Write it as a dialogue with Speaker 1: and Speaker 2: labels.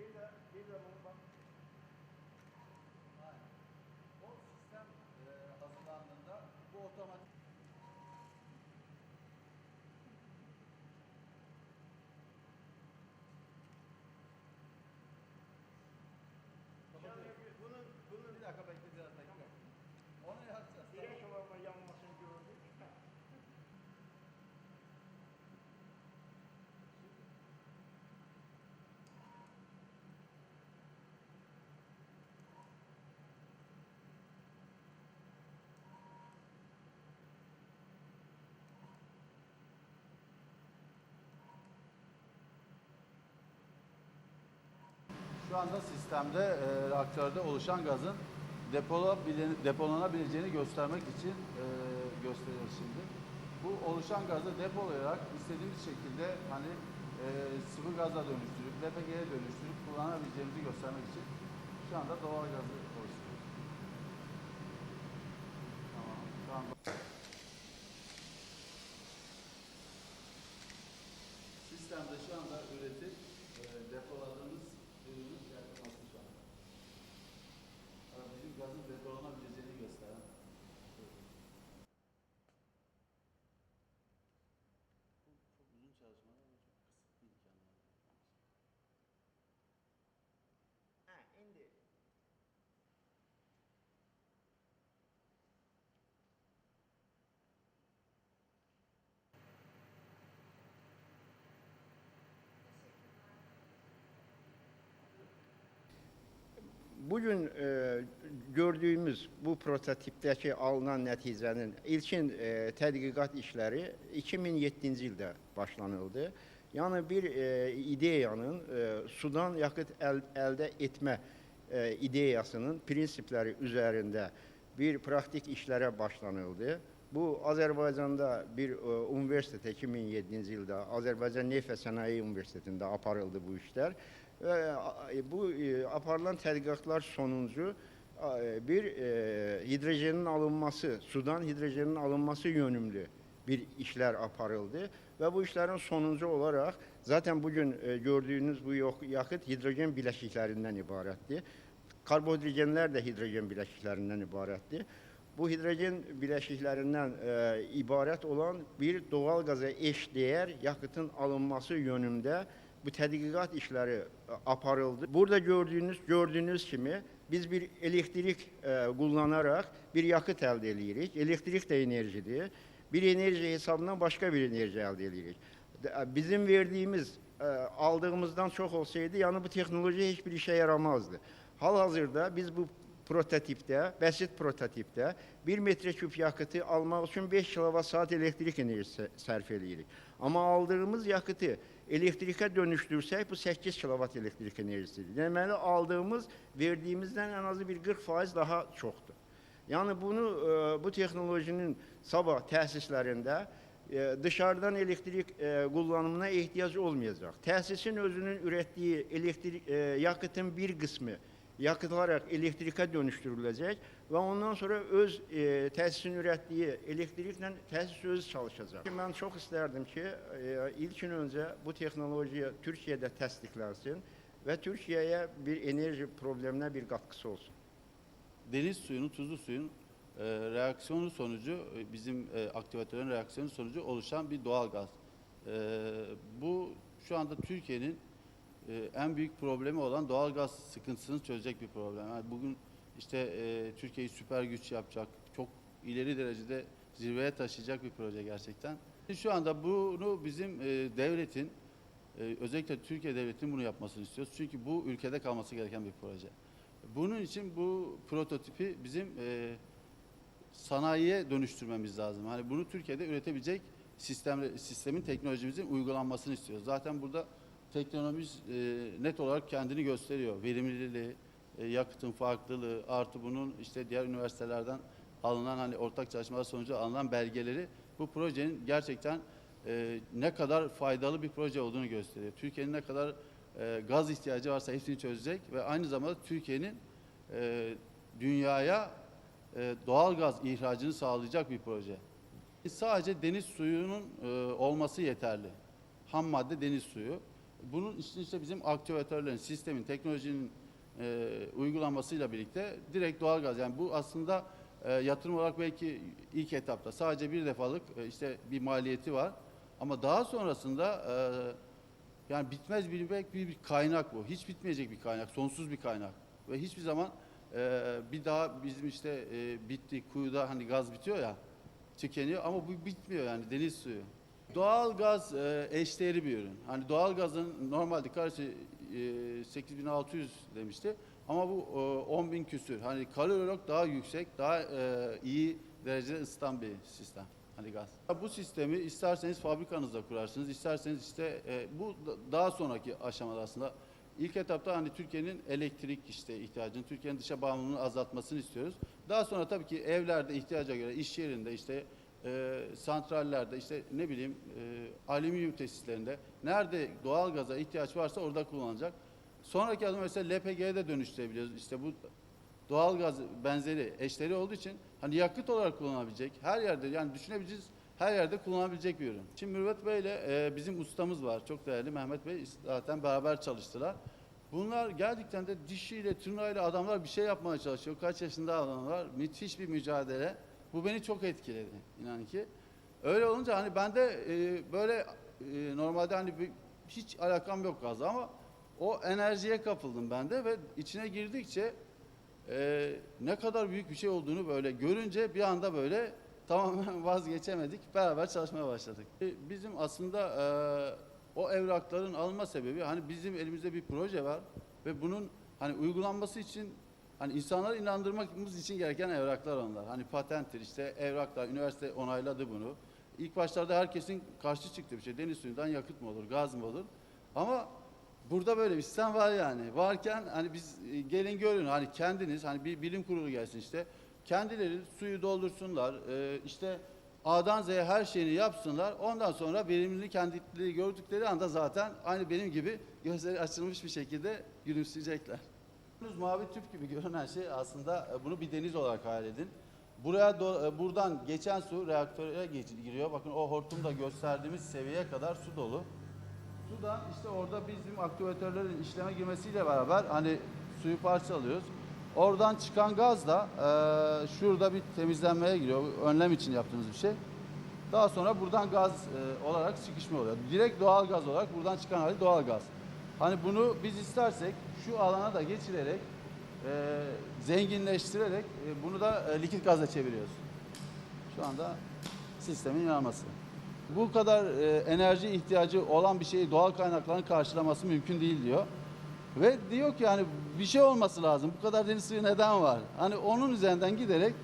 Speaker 1: Bir de, bir de
Speaker 2: Şu anda sistemde e, reaktörde oluşan gazın depolanabileceğini göstermek için e, gösteriyoruz şimdi. Bu oluşan gazı depolayarak istediğimiz şekilde hani e, sıvı gaza dönüştürüp LPG'ye dönüştürüp kullanabileceğimizi göstermek için şu anda doğal gazı oluşturuyoruz. Tamam. Şu anda Sistemde şu anda üretip e, depoladığımız ürünün yakılması şu anda. Yani bizim gazın depolanabileceğini gösteren. Bu çok uzun çalışmalar ama çok kısıtlı imkanlar.
Speaker 1: Ha, indi. Bugün e, gördüğümüz bu prototipdəki alınan nəticənin ilkin e, tədqiqat işləri 2007-ci ildə başlanıldı. Yəni bir e, ideyanın e, sudan yakıt əl, əldə etmə e, ideyasının prinsipləri üzərində bir praktik işlərə başlanıldı. Bu Azərbaycanda bir e, universitetə 2007-ci ildə Azərbaycan Neft və Sənaye aparıldı bu işlər. E, bu e, aparılan tədqiqatlar sonuncu e, bir hidrojenin alınması, sudan hidrojenin alınması yönümlü bir işler aparıldı ve bu işlerin sonuncu olarak zaten bugün gördüğünüz bu yakıt hidrojen bileşiklerinden ibaretti. Karbohidrojenler de hidrojen bileşiklerinden ibaretti. Bu hidrojen bileşiklerinden e, ibaret olan bir doğal gaza eş değer yakıtın alınması yönünde bu tədqiqat işləri e, aparıldı. Burada gördüğünüz gördüğünüz kimi biz bir elektrik e, kullanarak bir yakıt elde edirik. Elektrik de enerjidir. Bir enerji hesabından başka bir enerji elde edirik. De- Bizim verdiğimiz, e, aldığımızdan çok olsaydı yani bu teknoloji hiçbir işe yaramazdı. Hal-hazırda biz bu prototipte, basit prototipte 1 metreküp yakıtı almak için 5 kWh elektrik enerjisi sərf edirik. Ama aldığımız yakıtı elektrike dönüştürsek bu 8 kW elektrik enerjisidir. Deməli aldığımız verdiğimizden en azı bir 40 faiz daha çoktur. Yani bunu e, bu teknolojinin sabah tesislerinde e, dışarıdan elektrik e, kullanımına ihtiyaç olmayacak. Tesisin özünün ürettiği elektrik yakıtın bir kısmı yakıtılarak elektrike dönüştürülecek ve ondan sonra öz e, tesisin ürettiği elektrikle tesis öz çalışacak. Ben çok isterdim ki e, ilkin önce bu teknoloji Türkiye'de tasdiklensin ve Türkiye'ye bir enerji problemine bir katkısı olsun.
Speaker 2: Deniz suyunun, tuzlu suyun e, reaksiyonu sonucu, e, bizim e, aktivatörün reaksiyonu sonucu oluşan bir doğal gaz. E, bu şu anda Türkiye'nin e, en büyük problemi olan doğal gaz sıkıntısını çözecek bir problem. Yani bugün işte e, Türkiye'yi süper güç yapacak, çok ileri derecede zirveye taşıyacak bir proje gerçekten. Şu anda bunu bizim e, devletin, e, özellikle Türkiye devletinin bunu yapmasını istiyoruz. Çünkü bu ülkede kalması gereken bir proje. Bunun için bu prototipi bizim e, sanayiye dönüştürmemiz lazım. Hani bunu Türkiye'de üretebilecek sistem, sistemin teknolojimizin uygulanmasını istiyoruz. Zaten burada teknolojimiz e, net olarak kendini gösteriyor. Verimliliği, e, yakıtın farklılığı, artı bunun işte diğer üniversitelerden alınan hani ortak çalışmalar sonucu alınan belgeleri bu projenin gerçekten e, ne kadar faydalı bir proje olduğunu gösteriyor. Türkiye'nin ne kadar e, gaz ihtiyacı varsa hepsini çözecek ve aynı zamanda Türkiye'nin e, dünyaya e, doğal gaz ihracını sağlayacak bir proje. Sadece deniz suyunun e, olması yeterli. Ham madde deniz suyu. Bunun için işte bizim aktivatörlerin, sistemin, teknolojinin e, uygulanmasıyla birlikte direkt doğalgaz yani bu aslında e, yatırım olarak belki ilk etapta sadece bir defalık e, işte bir maliyeti var. Ama daha sonrasında e, yani bitmez bilmek bir, bir kaynak bu. Hiç bitmeyecek bir kaynak, sonsuz bir kaynak. Ve hiçbir zaman e, bir daha bizim işte e, bitti kuyuda hani gaz bitiyor ya tükeniyor ama bu bitmiyor yani deniz suyu. Doğal gaz e, eşdeğeri bir ürün. Hani doğal gazın normalde karşı e, 8600 demişti ama bu e, 10.000 küsür. Hani kalori olarak daha yüksek, daha e, iyi derecede ısıtan bir sistem. Hani gaz. Bu sistemi isterseniz fabrikanızda kurarsınız, isterseniz işte e, bu da- daha sonraki aşamada aslında. İlk etapta hani Türkiye'nin elektrik işte ihtiyacını, Türkiye'nin dışa bağımlılığını azaltmasını istiyoruz. Daha sonra tabii ki evlerde ihtiyaca göre, iş yerinde işte e, santrallerde işte ne bileyim e, alüminyum tesislerinde nerede doğal gaza ihtiyaç varsa orada kullanılacak. Sonraki adım mesela LPG'ye de dönüştürebiliyoruz. İşte bu doğal gaz benzeri eşleri olduğu için hani yakıt olarak kullanılabilecek her yerde yani düşünebileceğiz her yerde kullanılabilecek bir ürün. Şimdi Mürvet Bey ile e, bizim ustamız var. Çok değerli Mehmet Bey zaten beraber çalıştılar. Bunlar gerçekten de dişiyle tırnağıyla adamlar bir şey yapmaya çalışıyor. Kaç yaşında adamlar. Müthiş bir mücadele. Bu beni çok etkiledi inan ki. Öyle olunca hani ben de e, böyle e, normalde hani bir, hiç alakam yok gazla ama o enerjiye kapıldım ben de ve içine girdikçe e, ne kadar büyük bir şey olduğunu böyle görünce bir anda böyle tamamen vazgeçemedik. Beraber çalışmaya başladık. E, Bizim aslında e, o evrakların alınma sebebi hani bizim elimizde bir proje var ve bunun hani uygulanması için hani insanları inandırmamız için gereken evraklar onlar. Hani patenttir işte evraklar, üniversite onayladı bunu. İlk başlarda herkesin karşı çıktığı bir şey. Deniz suyundan yakıt mı olur, gaz mı olur? Ama Burada böyle bir sistem var yani. Varken hani biz e, gelin görün hani kendiniz hani bir bilim kurulu gelsin işte. Kendileri suyu doldursunlar. e, işte A'dan Z'ye her şeyini yapsınlar. Ondan sonra verimliliğini kendileri gördükleri anda zaten aynı benim gibi gözleri açılmış bir şekilde gülümseyecekler. Mavi tüp gibi görünen şey aslında e, bunu bir deniz olarak hayal edin. Buraya do- e, buradan geçen su reaktöre giriyor. Bakın o hortumda gösterdiğimiz seviyeye kadar su dolu. Sudan işte orada bizim aktivatörlerin işleme girmesiyle beraber hani suyu parçalıyoruz. Oradan çıkan gaz da eee, şurada bir temizlenmeye giriyor. Önlem için yaptığımız bir şey. Daha sonra buradan gaz eee, olarak çıkışma oluyor. Direkt doğal gaz olarak buradan çıkan hali doğal gaz. Hani bunu biz istersek şu alana da geçirerek eee, zenginleştirerek e, bunu da e, likit gazla çeviriyoruz. Şu anda sistemin yanması. Bu kadar e, enerji ihtiyacı olan bir şeyi doğal kaynakların karşılaması mümkün değil diyor. Ve diyor ki yani bir şey olması lazım. Bu kadar deniz suyu neden var? Hani onun üzerinden giderek